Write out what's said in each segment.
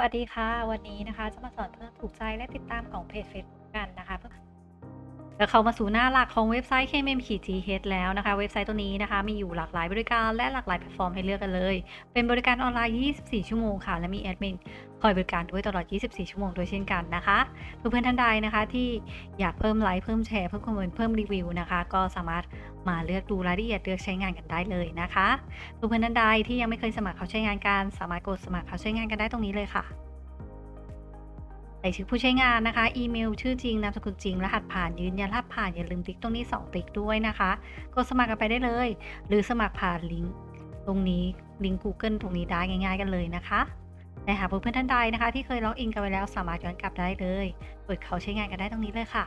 วัสดีค่ะ วันนี้นะคะจะมาสอนเพื่อนถูกใจและติดตามของเพจเฟซกันนะคะเพื่อ แล้วเข้ามาสู่หน้าหลักของเว็บไซต์ KMM-GH แล้วนะคะ เว็บไซต์ตัวนี้นะคะ มีอยู่หลากหลายบริการและหลากหลายแพลตฟอร์มให้เลือกกันเลย เป็นบริการออนไลน์ 24 ชั่วโมงค่ะ และมีแอดมินคอยบริการด้วยตลอด 24 ชั่วโมงโดยเช่นกันนะคะ เพื่อนๆท่านใดนะคะที่อยากเพิ่มไลค์เพิ่มแชร์เพิ่มคอมเมนต์เพิ่มรีวิวนะคะ ก็สามารถมาเลือกดูรายละเอียดเลือกใช้งานกันได้เลยนะคะ เพื่อนๆท่านใดที่ยังไม่เคยสมัครเขาใช้งานกันสามารถกดสมัครเขาใช้งานกันได้ตรงนี้เลยค่ะ ใส่ชื่อผู้ใช้งานนะคะ อีเมล ชื่อจริง นามสกุลจริง รหัสผ่านยืนยันรหัสผ่านอย่าลืมติ๊กตรงนี้ 2 ติ๊กด้วยนะคะ กดสมัครกันไปได้เลย หรือสมัครผ่านลิงก์ตรงนี้ ลิงก์ Google ตรงนี้ได้ง่าย ๆ กันเลยนะคะแต่หากเพื่อนๆท่านใดนะคะ ที่เคยล็อกอินกันไปแล้วสามารถย้อนกลับได้เลยเปิดเขาใช้งานกันได้ตรงนี้เลยค่ะ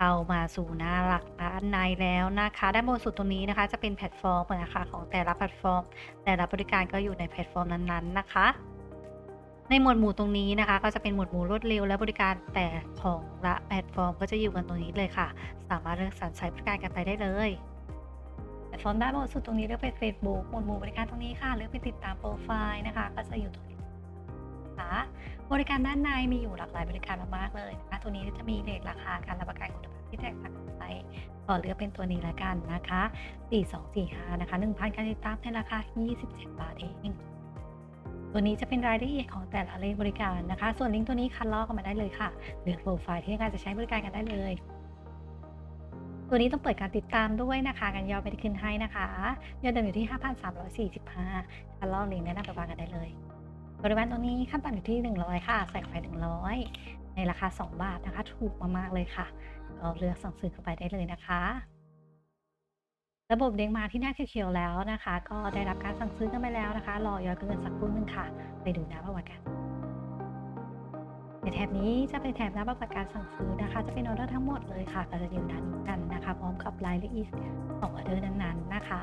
เอามาสู่หน้าหลักด้านในแล้วนะคะด้านบนสุดตรงนี้นะคะ จะเป็นแพลตฟอร์มนะคะของแต่ละแพลตฟอร์ม แต่ละบริการก็อยู่ในแพลตฟอร์มนั้นๆนะคะ ในหมวดหมู่ตรงนี้นะคะ ก็จะเป็นหมวดหมู่รวดเร็วและบริการแต่ของละแพลตฟอร์ม ก็จะอยู่กันตรงนี้เลยค่ะ สามารถเลือกสรรใช้บริการกันไปได้เลยแพลตฟอร์มด้านบนสุดตรงนี้เลือกเป็น Facebook หมวดหมู่บริการตรงนี้ค่ะเลือกไปติดตามโปรไฟล์นะคะ ก็จะอยู่ตรงนี้นะคะบริการด้านในมีอยู่หลากหลายบริการมากๆเลยนะคะตัวนี้จะมีเรทราคาการรับประกันคุณภาพที่แตกต่างกันไปขอเลือกเป็นตัวนี้ละกันนะคะ 4245 นะคะ 1,000การติดตามในราคา 27 บาทเอง ตัวนี้จะเป็นรายละเอียดของแต่ละเลขบริการนะคะ ส่วนลิงก์ตัวนี้คัดลอกกันมาได้เลยค่ะ เลือกโปรไฟล์ที่ต้องการจะใช้บริการกันได้เลย ตัวนี้ต้องเปิดการติดตามด้วยนะคะกันยอดไม่ได้ขึ้นให้นะคะยอดเดิมอยู่ที่ 5,345คัดลอกลิงก์แนะนำไปวางกันได้เลยบริเวณตรงนี้ขั้นต่ำอยู่ที่ 100 ค่ะ ใส่ไฟ100 ในราคา 2 บาทนะคะ ถูกมากๆเลยค่ะ ก็เลือกสั่งซื้อเข้าไปได้เลยนะคะ ระบบเด้งมาที่หน้าเขียวๆแล้วนะคะ ก็ได้รับการสั่งซื้อกันไปแล้วนะคะ รอยอดเงินสักครู่หนึงค่ะ ไปดูน้าประวัติกันในแถบนี้จะเป็นแถบน้าประวัติการสั่งซื้อนะคะ จะเป็นออเดอร์ทั้งหมดเลยค่ะก็จะอยู่ด้านนี้กันนะคะ พร้อมกับรายละเอียดของออเดอร์นั้นๆนะคะ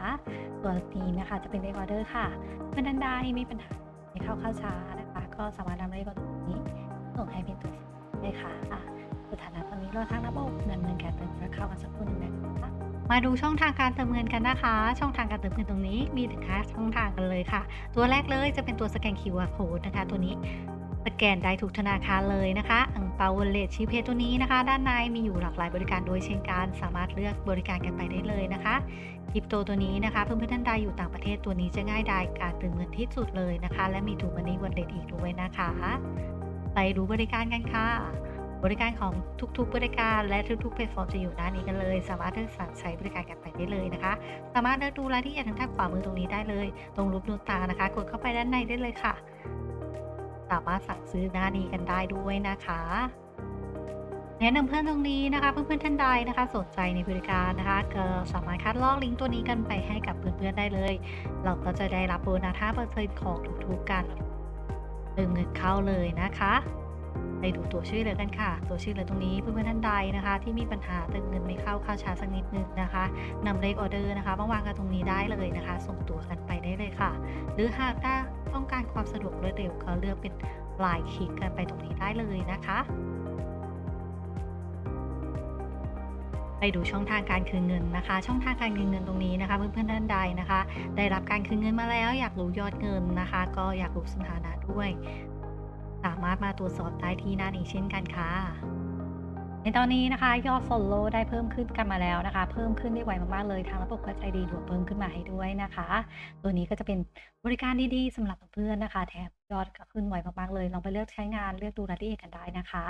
ตัวนี้นะคะจะเป็นเลขออเดอร์ค่ะเพื่อนท่านใดมีปัญหาในเข้าเข้าช้านะคะ ก็สามารถนำเลขออเดอร์นี้ส่งให้เป็นตัวได้ค่ะสถานะตอนนี้เราทางระบบเงินเงินการเติมและเข้ากันสักครู่หนึงนะคะ มาดูช่องทางการเติมเงินกันนะคะ ช่องทางการเติมเงินตรงนี้มีถึง5ช่องทางกันเลยค่ะ ตัวแรกเลยจะเป็นตัวสแกน QR code นะคะ ตัวนี้สแกนได้ทุกธนาคารเลยนะคะอังเปาวลเลตชีเพตัวนี้นะคะ ด้านในมีอยู่หลากหลายบริการโดยเช่นกันสามารถเลือกบริการกันไปได้เลยนะคะคริปโตตัวนี้นะคะเพื่อนๆท่านใดอยู่ต่างประเทศตัวนี้จะง่ายดายการเติมเงินที่สุดเลยนะคะ และมีถูกมันนี่วอลเล็ตอีกด้วยนะคะ ไปดูบริการกันค่ะ บริการของทุกๆบริการและทุกๆแพลตฟอร์มจะอยู่ด้านนี้กันเลย สามารถเลือกสรรใช้บริการกันไปได้เลยนะคะ สามารถเลือกดูรายละเอียดทางด้านขวามือตรงนี้ได้เลย ตรงรูปดวงตานะคะ กดเข้าไปด้านในได้เลยค่ะ สามารถสั่งซื้อหน้านี้กันได้ด้วยนะคะแนะนำเพื่อนตรงนี้นะคะเพื่อนๆท่านใดนะคะสนใจในบริการนะคะก็สามารถคัดลอกลิงก์ตัวนี้กันไปให้กับเพื่อนๆได้เลย เราก็จะได้รับโบนัส5%ของทุกๆการเติมเงินเข้าเลยนะคะ ไปดูตัวช่วยเหลือกันค่ะ ตัวช่วยเหลือตรงนี้เพื่อนๆท่านใดนะคะ ที่มีปัญหาเติมเงินไม่เข้าเข้าช้าสักนิดนึงนะคะนำเลขออเดอร์นะคะมาวางกันตรงนี้ได้เลยนะคะ ส่งตัวกันไปได้เลยค่ะ หรือหากถ้าต้องการความสะดวกรวดเร็วก็เลือกเป็นลายคลิกกันไปตรงนี้ได้เลยนะคะไปดูช่องทางการคืนเงินนะคะ ช่องทางการคืนเงินตรงนี้นะคะ เพื่อนๆท่านใดนะคะ ได้รับการคืนเงินมาแล้ว อยากรู้ยอดเงินนะคะ ก็อยากรู้สถานะด้วย สามารถมาตรวจสอบได้ที่นั่นี้เช่นกันค่ะ ในตอนนี้นะคะยอด follow ได้เพิ่มขึ้นกันมาแล้วนะคะ เพิ่มขึ้นได้ไวมากๆเลยทางระบบก็ใจดีด่วเพิ่มขึ้นมาให้ด้วยนะคะ ตัวนี้ก็จะเป็นบริการดีๆสำหรับเพื่อนนะคะ แถมยอดก็ขึ้นไวมากๆเลยลองไปเลือกใช้งานเลือกดูรายละเอียดกันได้นะคะ